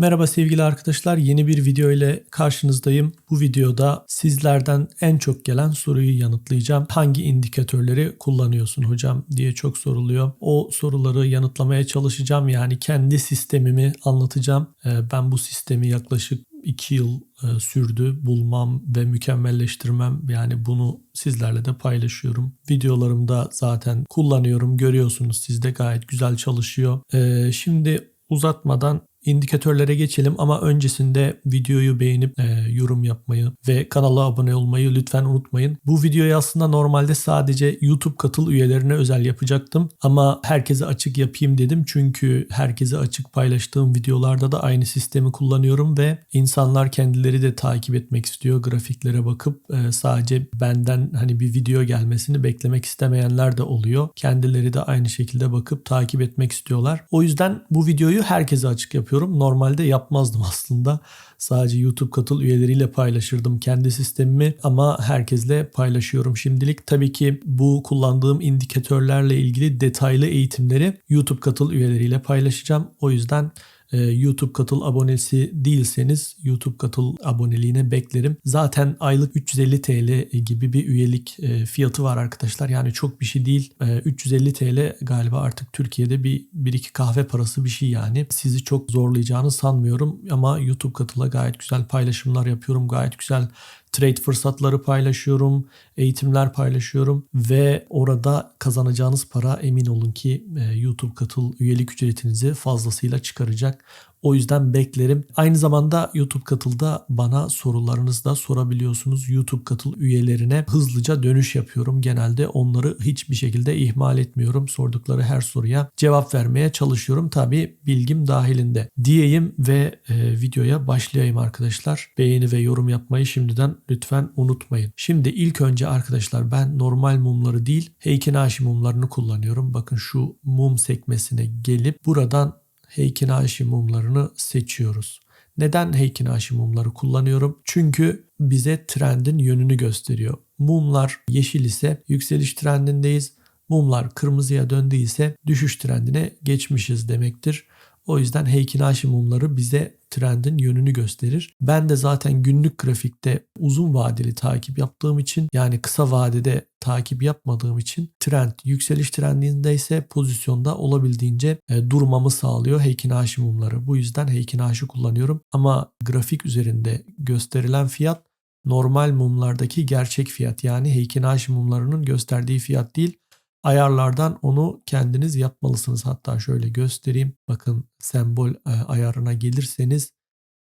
Merhaba sevgili arkadaşlar. Yeni bir video ile karşınızdayım. Bu videoda sizlerden en çok gelen soruyu yanıtlayacağım. Hangi indikatörleri kullanıyorsun hocam diye çok soruluyor. O soruları yanıtlamaya çalışacağım. Yani kendi sistemimi anlatacağım. Ee, Ben bu sistemi yaklaşık 2 yıl e, sürdü bulmam ve mükemmelleştirmem. Yani bunu sizlerle de paylaşıyorum. Videolarımda zaten kullanıyorum. Görüyorsunuz siz de gayet güzel çalışıyor. Ee, Şimdi uzatmadan indikatörlere geçelim ama öncesinde videoyu beğenip e, yorum yapmayı ve kanala abone olmayı lütfen unutmayın. Bu videoyu aslında normalde sadece YouTube katıl üyelerine özel yapacaktım ama herkese açık yapayım dedim çünkü herkese açık paylaştığım videolarda da aynı sistemi kullanıyorum ve insanlar kendileri de takip etmek istiyor. Grafiklere bakıp e, sadece benden hani bir video gelmesini beklemek istemeyenler de oluyor. Kendileri de aynı şekilde bakıp takip etmek istiyorlar. O yüzden bu videoyu herkese açık yapıyorum yapıyorum. Normalde yapmazdım aslında. Sadece YouTube katıl üyeleriyle paylaşırdım kendi sistemimi ama herkesle paylaşıyorum şimdilik. Tabii ki bu kullandığım indikatörlerle ilgili detaylı eğitimleri YouTube katıl üyeleriyle paylaşacağım. O yüzden YouTube katıl abonesi değilseniz YouTube katıl aboneliğine beklerim. Zaten aylık 350 TL gibi bir üyelik e, fiyatı var arkadaşlar. Yani çok bir şey değil. E, 350 TL galiba artık Türkiye'de bir, bir iki kahve parası bir şey yani. Sizi çok zorlayacağını sanmıyorum ama YouTube katıla gayet güzel paylaşımlar yapıyorum. Gayet güzel trade fırsatları paylaşıyorum, eğitimler paylaşıyorum ve orada kazanacağınız para emin olun ki YouTube katıl üyelik ücretinizi fazlasıyla çıkaracak. O yüzden beklerim. Aynı zamanda YouTube katılda bana sorularınızı da sorabiliyorsunuz. YouTube katıl üyelerine hızlıca dönüş yapıyorum. Genelde onları hiçbir şekilde ihmal etmiyorum. Sordukları her soruya cevap vermeye çalışıyorum. Tabi bilgim dahilinde diyeyim ve e, videoya başlayayım arkadaşlar. Beğeni ve yorum yapmayı şimdiden lütfen unutmayın. Şimdi ilk önce arkadaşlar ben normal mumları değil Heikinashi mumlarını kullanıyorum. Bakın şu mum sekmesine gelip buradan Heikinashi mumlarını seçiyoruz. Neden Heikinashi mumları kullanıyorum? Çünkü bize trendin yönünü gösteriyor. Mumlar yeşil ise yükseliş trendindeyiz. Mumlar kırmızıya döndüyse düşüş trendine geçmişiz demektir. O yüzden Heikinashi mumları bize trendin yönünü gösterir. Ben de zaten günlük grafikte uzun vadeli takip yaptığım için yani kısa vadede takip yapmadığım için trend yükseliş trendinde ise pozisyonda olabildiğince e, durmamı sağlıyor Heikinashi mumları. Bu yüzden Heikinashi kullanıyorum ama grafik üzerinde gösterilen fiyat normal mumlardaki gerçek fiyat yani Heikinashi mumlarının gösterdiği fiyat değil ayarlardan onu kendiniz yapmalısınız. Hatta şöyle göstereyim. Bakın sembol e, ayarına gelirseniz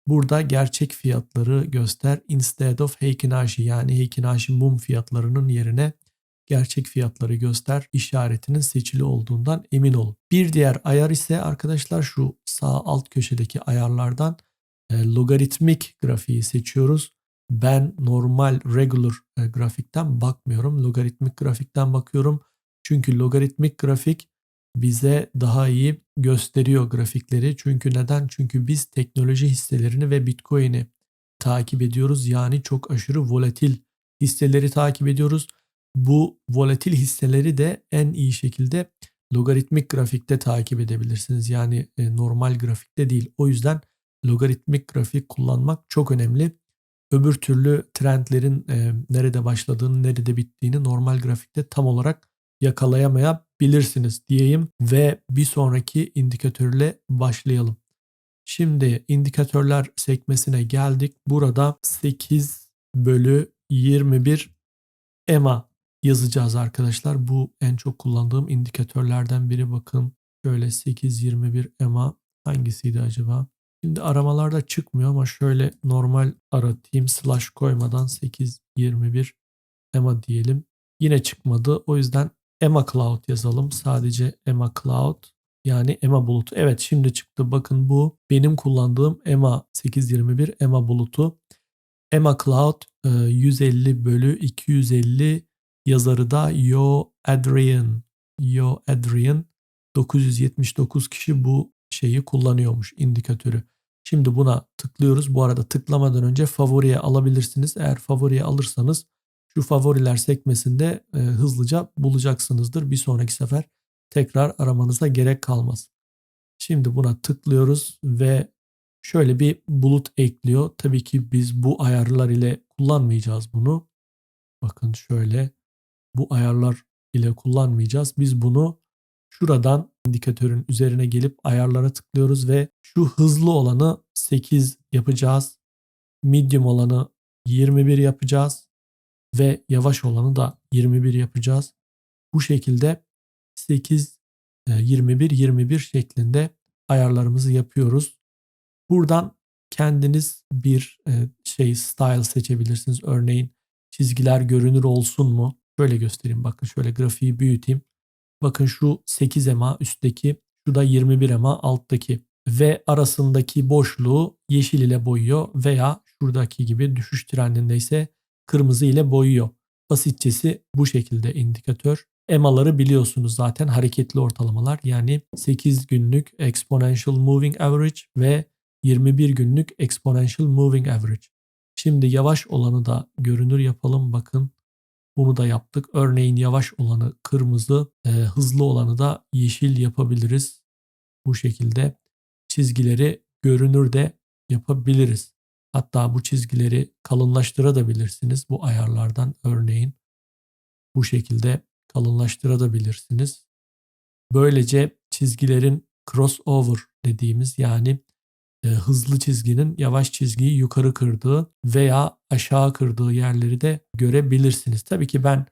burada gerçek fiyatları göster. Instead of Heikinashi yani Heikinashi mum fiyatlarının yerine gerçek fiyatları göster işaretinin seçili olduğundan emin olun. Bir diğer ayar ise arkadaşlar şu sağ alt köşedeki ayarlardan e, logaritmik grafiği seçiyoruz. Ben normal regular e, grafikten bakmıyorum. Logaritmik grafikten bakıyorum. Çünkü logaritmik grafik bize daha iyi gösteriyor grafikleri. Çünkü neden? Çünkü biz teknoloji hisselerini ve Bitcoin'i takip ediyoruz. Yani çok aşırı volatil hisseleri takip ediyoruz. Bu volatil hisseleri de en iyi şekilde logaritmik grafikte takip edebilirsiniz. Yani e, normal grafikte değil. O yüzden logaritmik grafik kullanmak çok önemli. Öbür türlü trendlerin e, nerede başladığını, nerede bittiğini normal grafikte tam olarak yakalayamayabilirsiniz diyeyim ve bir sonraki indikatörle başlayalım. Şimdi indikatörler sekmesine geldik. Burada 8 bölü 21 EMA yazacağız arkadaşlar. Bu en çok kullandığım indikatörlerden biri. Bakın şöyle 8-21 EMA hangisiydi acaba? Şimdi aramalarda çıkmıyor ama şöyle normal aratayım slash koymadan 8-21 EMA diyelim. Yine çıkmadı. O yüzden Emma Cloud yazalım. Sadece Emma Cloud yani Emma bulutu. Evet şimdi çıktı. Bakın bu benim kullandığım Emma 821 Emma bulutu. Emma Cloud 150 e, bölü 250 yazarı da Yo Adrian. Yo Adrian 979 kişi bu şeyi kullanıyormuş indikatörü. Şimdi buna tıklıyoruz. Bu arada tıklamadan önce favoriye alabilirsiniz. Eğer favoriye alırsanız şu favoriler sekmesinde e, hızlıca bulacaksınızdır. Bir sonraki sefer tekrar aramanıza gerek kalmaz. Şimdi buna tıklıyoruz ve şöyle bir bulut ekliyor. Tabii ki biz bu ayarlar ile kullanmayacağız bunu. Bakın şöyle bu ayarlar ile kullanmayacağız. Biz bunu şuradan indikatörün üzerine gelip ayarlara tıklıyoruz ve şu hızlı olanı 8 yapacağız. Medium olanı 21 yapacağız ve yavaş olanı da 21 yapacağız. Bu şekilde 8 21 21 şeklinde ayarlarımızı yapıyoruz. Buradan kendiniz bir e, şey style seçebilirsiniz. Örneğin çizgiler görünür olsun mu? Şöyle göstereyim. Bakın şöyle grafiği büyüteyim. Bakın şu 8 ema üstteki, şu da 21 ema alttaki ve arasındaki boşluğu yeşil ile boyuyor veya şuradaki gibi düşüş trendinde ise kırmızı ile boyuyor. Basitçesi bu şekilde indikatör. EMA'ları biliyorsunuz zaten hareketli ortalamalar yani 8 günlük exponential moving average ve 21 günlük exponential moving average. Şimdi yavaş olanı da görünür yapalım bakın. Bunu da yaptık. Örneğin yavaş olanı kırmızı, e, hızlı olanı da yeşil yapabiliriz. Bu şekilde çizgileri görünür de yapabiliriz. Hatta bu çizgileri kalınlaştırabilirsiniz bu ayarlardan örneğin. Bu şekilde kalınlaştırabilirsiniz. Böylece çizgilerin crossover dediğimiz yani e, hızlı çizginin yavaş çizgiyi yukarı kırdığı veya aşağı kırdığı yerleri de görebilirsiniz. Tabii ki ben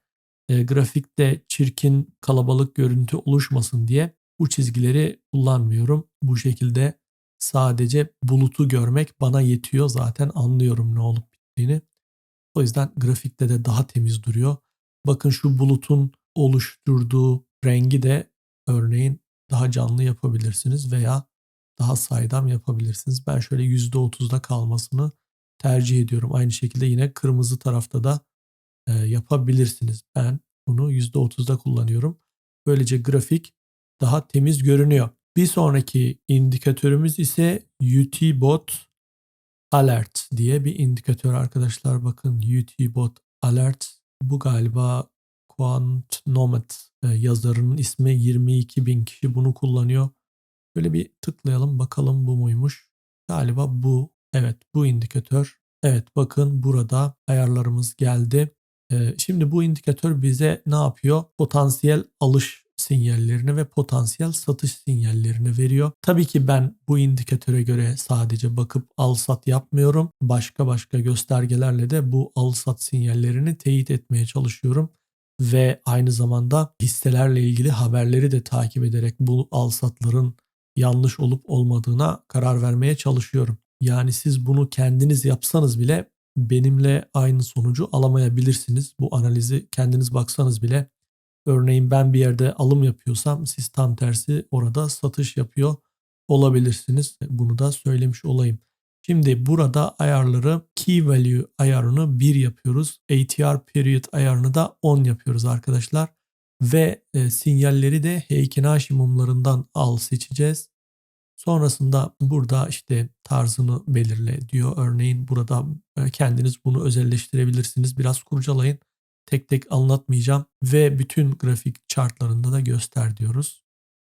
e, grafikte çirkin kalabalık görüntü oluşmasın diye bu çizgileri kullanmıyorum. Bu şekilde sadece bulutu görmek bana yetiyor. Zaten anlıyorum ne olup bittiğini. O yüzden grafikte de daha temiz duruyor. Bakın şu bulutun oluşturduğu rengi de örneğin daha canlı yapabilirsiniz veya daha saydam yapabilirsiniz. Ben şöyle %30'da kalmasını tercih ediyorum. Aynı şekilde yine kırmızı tarafta da e, yapabilirsiniz. Ben bunu %30'da kullanıyorum. Böylece grafik daha temiz görünüyor. Bir sonraki indikatörümüz ise UTBot Alert diye bir indikatör arkadaşlar. Bakın UTBot Alert bu galiba Quantnomet e, yazarının ismi 22 bin kişi bunu kullanıyor. Böyle bir tıklayalım bakalım bu muymuş. Galiba bu. Evet bu indikatör. Evet bakın burada ayarlarımız geldi. Ee, şimdi bu indikatör bize ne yapıyor? Potansiyel alış sinyallerini ve potansiyel satış sinyallerini veriyor. Tabii ki ben bu indikatöre göre sadece bakıp al sat yapmıyorum. Başka başka göstergelerle de bu al sat sinyallerini teyit etmeye çalışıyorum ve aynı zamanda hisselerle ilgili haberleri de takip ederek bu al satların yanlış olup olmadığına karar vermeye çalışıyorum. Yani siz bunu kendiniz yapsanız bile benimle aynı sonucu alamayabilirsiniz. Bu analizi kendiniz baksanız bile örneğin ben bir yerde alım yapıyorsam siz tam tersi orada satış yapıyor olabilirsiniz. Bunu da söylemiş olayım. Şimdi burada ayarları key value ayarını 1 yapıyoruz. ATR period ayarını da 10 yapıyoruz arkadaşlar ve e, sinyalleri de Heikin mumlarından al seçeceğiz. Sonrasında burada işte tarzını belirle diyor. Örneğin burada e, kendiniz bunu özelleştirebilirsiniz. Biraz kurcalayın. Tek tek anlatmayacağım ve bütün grafik chartlarında da göster diyoruz.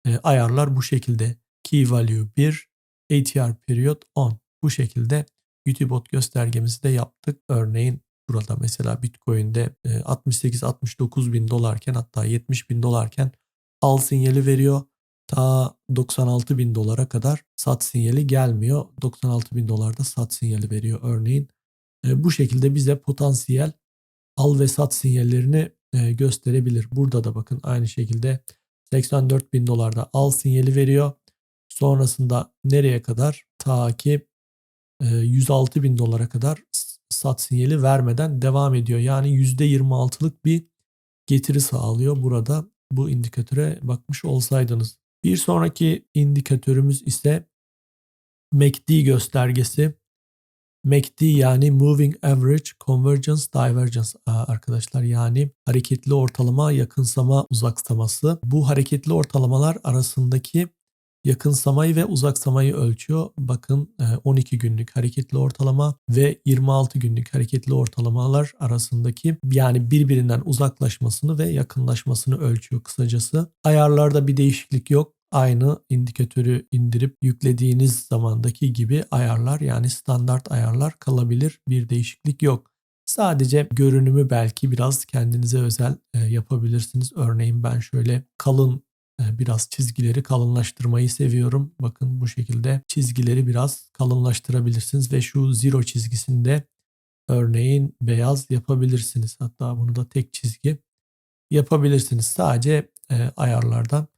E, ayarlar bu şekilde. Key value 1, ATR period 10. Bu şekilde UTBot göstergemizi de yaptık. Örneğin Burada mesela Bitcoin'de 68-69 e, bin dolarken hatta 70 bin dolarken al sinyali veriyor. Ta 96 bin dolara kadar sat sinyali gelmiyor. 96 bin dolarda sat sinyali veriyor örneğin. E, bu şekilde bize potansiyel al ve sat sinyallerini e, gösterebilir. Burada da bakın aynı şekilde 84 bin dolarda al sinyali veriyor. Sonrasında nereye kadar? Ta ki 106 bin dolara kadar sat sinyali vermeden devam ediyor. Yani %26'lık bir getiri sağlıyor burada bu indikatöre bakmış olsaydınız. Bir sonraki indikatörümüz ise MACD göstergesi. MACD yani Moving Average Convergence Divergence arkadaşlar yani hareketli ortalama yakınsama uzaksaması. Bu hareketli ortalamalar arasındaki yakınsamayı ve uzaksamayı ölçüyor. Bakın 12 e, günlük hareketli ortalama ve 26 günlük hareketli ortalamalar arasındaki yani birbirinden uzaklaşmasını ve yakınlaşmasını ölçüyor kısacası. Ayarlarda bir değişiklik yok. Aynı indikatörü indirip yüklediğiniz zamandaki gibi ayarlar yani standart ayarlar kalabilir. Bir değişiklik yok. Sadece görünümü belki biraz kendinize özel e, yapabilirsiniz. Örneğin ben şöyle kalın e, biraz çizgileri kalınlaştırmayı seviyorum. Bakın bu şekilde çizgileri biraz kalınlaştırabilirsiniz ve şu zero çizgisinde örneğin beyaz yapabilirsiniz. Hatta bunu da tek çizgi yapabilirsiniz. Sadece e, ayarlardan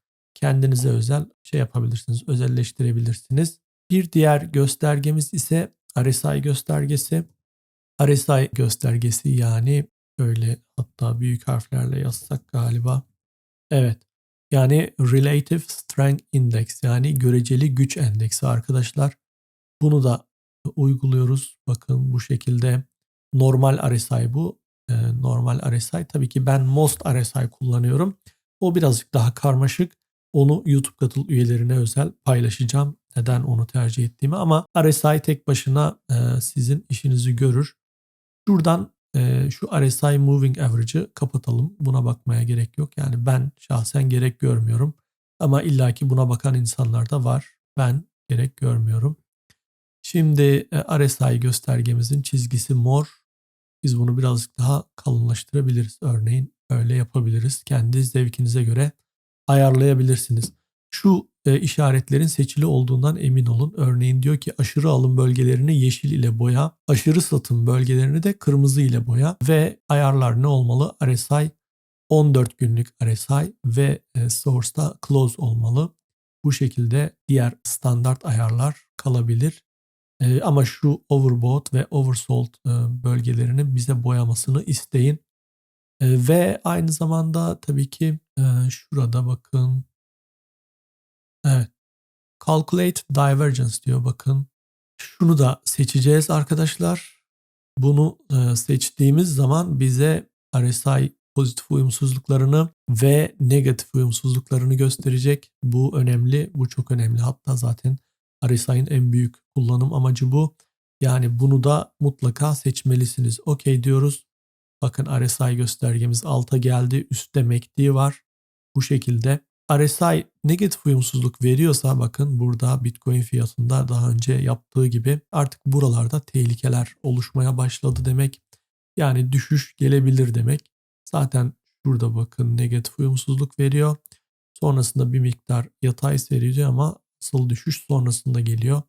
kendinize özel şey yapabilirsiniz, özelleştirebilirsiniz. Bir diğer göstergemiz ise RSI göstergesi. RSI göstergesi yani böyle hatta büyük harflerle yazsak galiba. Evet. Yani Relative Strength Index yani göreceli güç endeksi arkadaşlar. Bunu da uyguluyoruz. Bakın bu şekilde normal RSI bu. Ee, normal RSI tabii ki ben Most RSI kullanıyorum. O birazcık daha karmaşık. Onu YouTube katıl üyelerine özel paylaşacağım. Neden onu tercih ettiğimi ama RSI tek başına e, sizin işinizi görür. Şuradan e, şu RSI Moving Average'ı kapatalım. Buna bakmaya gerek yok. Yani ben şahsen gerek görmüyorum. Ama illaki buna bakan insanlar da var. Ben gerek görmüyorum. Şimdi e, RSI göstergemizin çizgisi mor. Biz bunu birazcık daha kalınlaştırabiliriz. Örneğin öyle yapabiliriz. Kendi zevkinize göre ayarlayabilirsiniz. Şu e, işaretlerin seçili olduğundan emin olun. Örneğin diyor ki aşırı alım bölgelerini yeşil ile boya, aşırı satım bölgelerini de kırmızı ile boya ve ayarlar ne olmalı? RSI 14 günlük RSI ve e, source'da close olmalı. Bu şekilde diğer standart ayarlar kalabilir. E, ama şu overbought ve oversold e, bölgelerinin bize boyamasını isteyin. E, ve aynı zamanda tabii ki e, şurada bakın Evet. Calculate Divergence diyor bakın. Şunu da seçeceğiz arkadaşlar. Bunu e, seçtiğimiz zaman bize RSI pozitif uyumsuzluklarını ve negatif uyumsuzluklarını gösterecek. Bu önemli, bu çok önemli. Hatta zaten RSI'nin en büyük kullanım amacı bu. Yani bunu da mutlaka seçmelisiniz. Okey diyoruz. Bakın RSI göstergemiz alta geldi. Üstte MACD var. Bu şekilde RSI negatif uyumsuzluk veriyorsa bakın burada Bitcoin fiyatında daha önce yaptığı gibi artık buralarda tehlikeler oluşmaya başladı demek. Yani düşüş gelebilir demek. Zaten şurada bakın negatif uyumsuzluk veriyor. Sonrasında bir miktar yatay seyrediyor ama asıl düşüş sonrasında geliyor.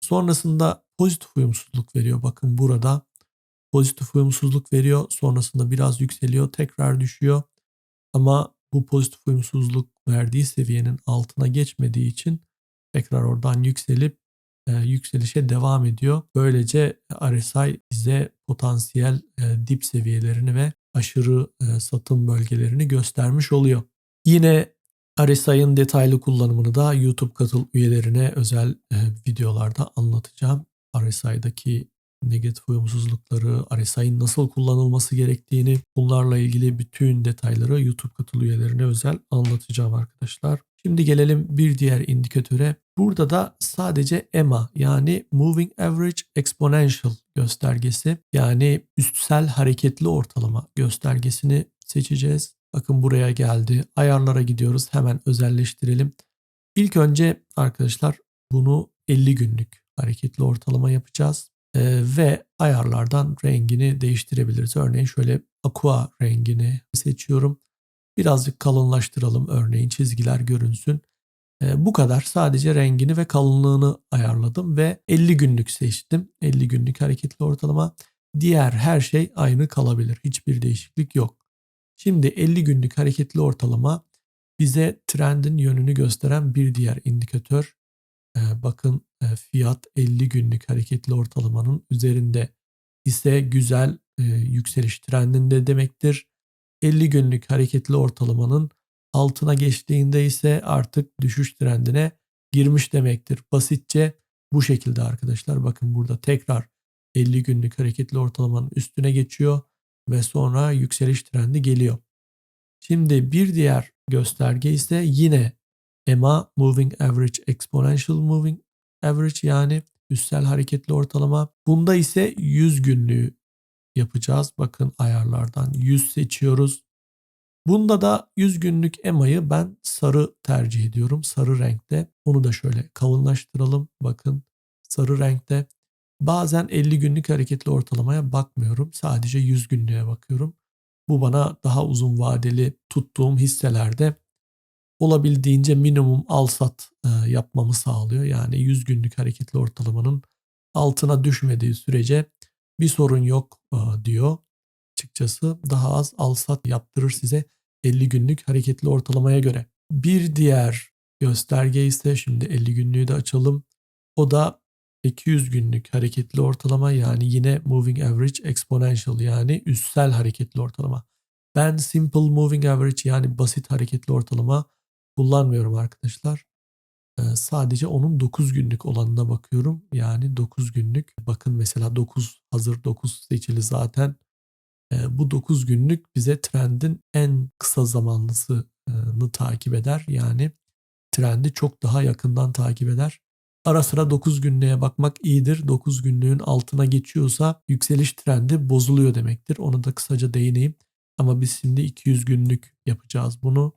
Sonrasında pozitif uyumsuzluk veriyor. Bakın burada pozitif uyumsuzluk veriyor. Sonrasında biraz yükseliyor, tekrar düşüyor. Ama bu pozitif uyumsuzluk verdiği seviyenin altına geçmediği için tekrar oradan yükselip e, yükselişe devam ediyor. Böylece RSI bize potansiyel e, dip seviyelerini ve aşırı e, satım bölgelerini göstermiş oluyor. Yine RSI'ın detaylı kullanımını da YouTube katıl üyelerine özel e, videolarda anlatacağım. RSI'daki negatif uyumsuzlukları, RSI'nin nasıl kullanılması gerektiğini bunlarla ilgili bütün detayları YouTube katıl üyelerine özel anlatacağım arkadaşlar. Şimdi gelelim bir diğer indikatöre. Burada da sadece EMA yani Moving Average Exponential göstergesi yani üstsel hareketli ortalama göstergesini seçeceğiz. Bakın buraya geldi. Ayarlara gidiyoruz. Hemen özelleştirelim. İlk önce arkadaşlar bunu 50 günlük hareketli ortalama yapacağız. Ee, ve ayarlardan rengini değiştirebiliriz. Örneğin şöyle aqua rengini seçiyorum. Birazcık kalınlaştıralım örneğin çizgiler görünsün. Ee, bu kadar sadece rengini ve kalınlığını ayarladım ve 50 günlük seçtim. 50 günlük hareketli ortalama. Diğer her şey aynı kalabilir. Hiçbir değişiklik yok. Şimdi 50 günlük hareketli ortalama bize trendin yönünü gösteren bir diğer indikatör. Ee, bakın e, fiyat 50 günlük hareketli ortalamanın üzerinde ise güzel e, yükseliş trendinde demektir. 50 günlük hareketli ortalamanın altına geçtiğinde ise artık düşüş trendine girmiş demektir. Basitçe bu şekilde arkadaşlar. Bakın burada tekrar 50 günlük hareketli ortalamanın üstüne geçiyor ve sonra yükseliş trendi geliyor. Şimdi bir diğer gösterge ise yine EMA Moving Average Exponential Moving Average yani üstel hareketli ortalama. Bunda ise 100 günlüğü yapacağız. Bakın ayarlardan 100 seçiyoruz. Bunda da 100 günlük EMA'yı ben sarı tercih ediyorum. Sarı renkte. Onu da şöyle kalınlaştıralım. Bakın sarı renkte. Bazen 50 günlük hareketli ortalamaya bakmıyorum. Sadece 100 günlüğe bakıyorum. Bu bana daha uzun vadeli tuttuğum hisselerde olabildiğince minimum al-sat e, yapmamı sağlıyor. Yani 100 günlük hareketli ortalamanın altına düşmediği sürece bir sorun yok e, diyor. Açıkçası daha az al-sat yaptırır size 50 günlük hareketli ortalamaya göre. Bir diğer gösterge ise şimdi 50 günlüğü de açalım. O da 200 günlük hareketli ortalama yani yine moving average exponential yani üssel hareketli ortalama. Ben simple moving average yani basit hareketli ortalama kullanmıyorum arkadaşlar. Sadece onun 9 günlük olanına bakıyorum. Yani 9 günlük. Bakın mesela 9 hazır 9 seçili zaten. Bu 9 günlük bize trendin en kısa zamanlısını takip eder. Yani trendi çok daha yakından takip eder. Ara sıra 9 günlüğe bakmak iyidir. 9 günlüğün altına geçiyorsa yükseliş trendi bozuluyor demektir. Onu da kısaca değineyim. Ama biz şimdi 200 günlük yapacağız bunu.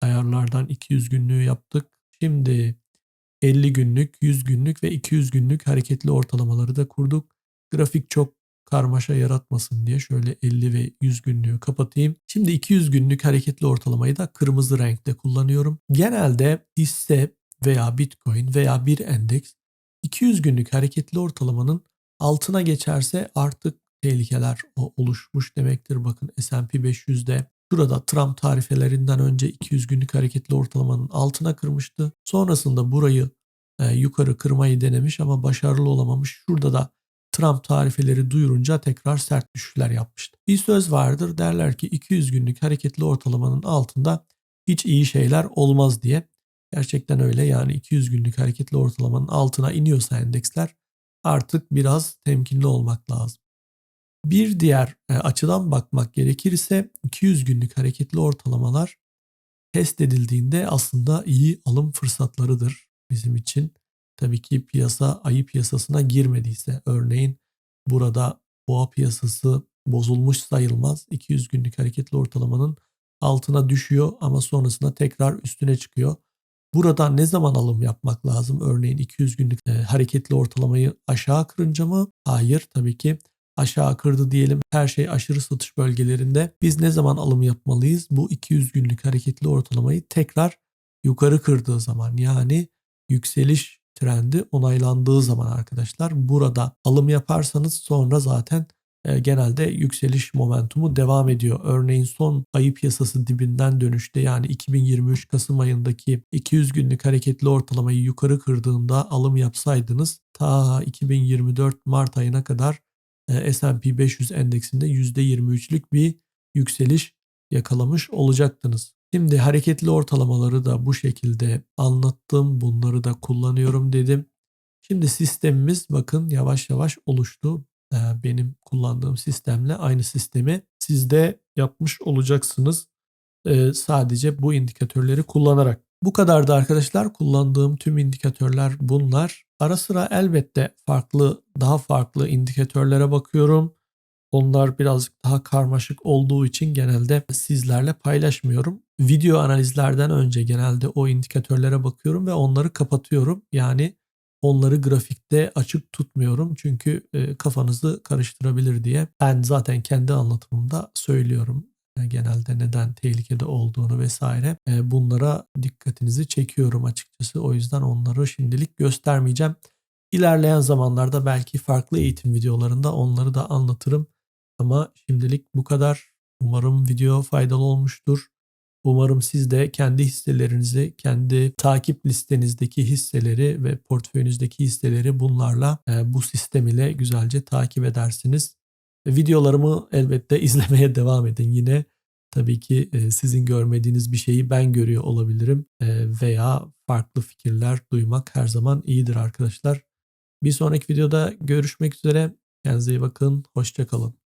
Ayarlardan 200 günlüğü yaptık. Şimdi 50 günlük, 100 günlük ve 200 günlük hareketli ortalamaları da kurduk. Grafik çok karmaşa yaratmasın diye şöyle 50 ve 100 günlüğü kapatayım. Şimdi 200 günlük hareketli ortalamayı da kırmızı renkte kullanıyorum. Genelde hisse veya Bitcoin veya bir endeks 200 günlük hareketli ortalamanın altına geçerse artık tehlikeler oluşmuş demektir. Bakın S&P 500'de Şurada Trump tarifelerinden önce 200 günlük hareketli ortalamanın altına kırmıştı. Sonrasında burayı e, yukarı kırmayı denemiş ama başarılı olamamış. Şurada da Trump tarifeleri duyurunca tekrar sert düşüşler yapmıştı. Bir söz vardır derler ki 200 günlük hareketli ortalamanın altında hiç iyi şeyler olmaz diye. Gerçekten öyle yani 200 günlük hareketli ortalamanın altına iniyorsa endeksler artık biraz temkinli olmak lazım. Bir diğer e, açıdan bakmak gerekirse 200 günlük hareketli ortalamalar test edildiğinde aslında iyi alım fırsatlarıdır bizim için. Tabii ki piyasa ayı piyasasına girmediyse örneğin burada boğa piyasası bozulmuş sayılmaz. 200 günlük hareketli ortalamanın altına düşüyor ama sonrasında tekrar üstüne çıkıyor. Burada ne zaman alım yapmak lazım? Örneğin 200 günlük e, hareketli ortalamayı aşağı kırınca mı? Hayır tabii ki aşağı kırdı diyelim her şey aşırı satış bölgelerinde biz ne zaman alım yapmalıyız? Bu 200 günlük hareketli ortalamayı tekrar yukarı kırdığı zaman yani yükseliş trendi onaylandığı zaman arkadaşlar burada alım yaparsanız sonra zaten e, genelde yükseliş momentumu devam ediyor. Örneğin son ayı piyasası dibinden dönüşte yani 2023 Kasım ayındaki 200 günlük hareketli ortalamayı yukarı kırdığında alım yapsaydınız ta 2024 Mart ayına kadar S&P 500 endeksinde %23'lük bir yükseliş yakalamış olacaktınız. Şimdi hareketli ortalamaları da bu şekilde anlattım. Bunları da kullanıyorum dedim. Şimdi sistemimiz bakın yavaş yavaş oluştu. Benim kullandığım sistemle aynı sistemi siz de yapmış olacaksınız. Sadece bu indikatörleri kullanarak. Bu kadardı arkadaşlar. Kullandığım tüm indikatörler bunlar. Ara sıra elbette farklı, daha farklı indikatörlere bakıyorum. Onlar birazcık daha karmaşık olduğu için genelde sizlerle paylaşmıyorum. Video analizlerden önce genelde o indikatörlere bakıyorum ve onları kapatıyorum. Yani onları grafikte açık tutmuyorum çünkü e, kafanızı karıştırabilir diye. Ben zaten kendi anlatımımda söylüyorum genelde neden tehlikede olduğunu vesaire e, bunlara dikkatinizi çekiyorum açıkçası. O yüzden onları şimdilik göstermeyeceğim. İlerleyen zamanlarda belki farklı eğitim videolarında onları da anlatırım. Ama şimdilik bu kadar. Umarım video faydalı olmuştur. Umarım siz de kendi hisselerinizi, kendi takip listenizdeki hisseleri ve portföyünüzdeki hisseleri bunlarla e, bu sistem ile güzelce takip edersiniz. Videolarımı elbette izlemeye devam edin. Yine tabii ki e, sizin görmediğiniz bir şeyi ben görüyor olabilirim e, veya farklı fikirler duymak her zaman iyidir arkadaşlar. Bir sonraki videoda görüşmek üzere. Kendinize iyi bakın. Hoşçakalın.